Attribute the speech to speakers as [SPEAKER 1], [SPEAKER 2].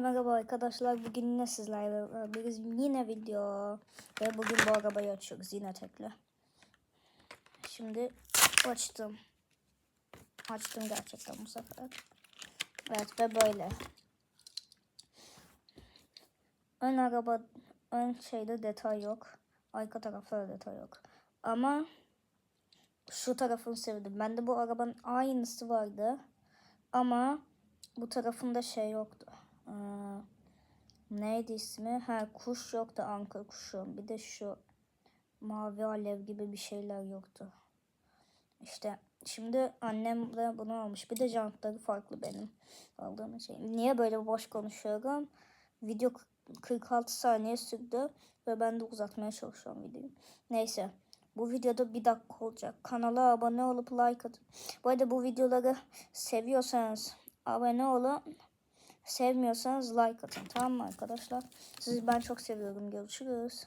[SPEAKER 1] merhaba arkadaşlar. Bugün yine sizlerle beraberiz. Yine video. Ve bugün bu arabayı açıyoruz yine tekli. Şimdi açtım. Açtım gerçekten bu sefer. Evet ve böyle. Ön araba, ön şeyde detay yok. Arka tarafta da detay yok. Ama şu tarafını sevdim. Bende bu arabanın aynısı vardı. Ama bu tarafında şey yoktu. Ee, neydi ismi? Ha kuş yoktu anka kuşu. Bir de şu mavi alev gibi bir şeyler yoktu. İşte şimdi annem de bunu almış. Bir de jantları farklı benim aldığım şey. Niye böyle boş konuşuyorum? Video 46 saniye sürdü ve ben de uzatmaya çalışıyorum videoyu. Neyse. Bu videoda bir dakika olacak. Kanala abone olup like atın. Bu arada bu videoları seviyorsanız abone olun. Sevmiyorsanız like atın. Tamam mı arkadaşlar? Sizi ben çok seviyorum. Görüşürüz.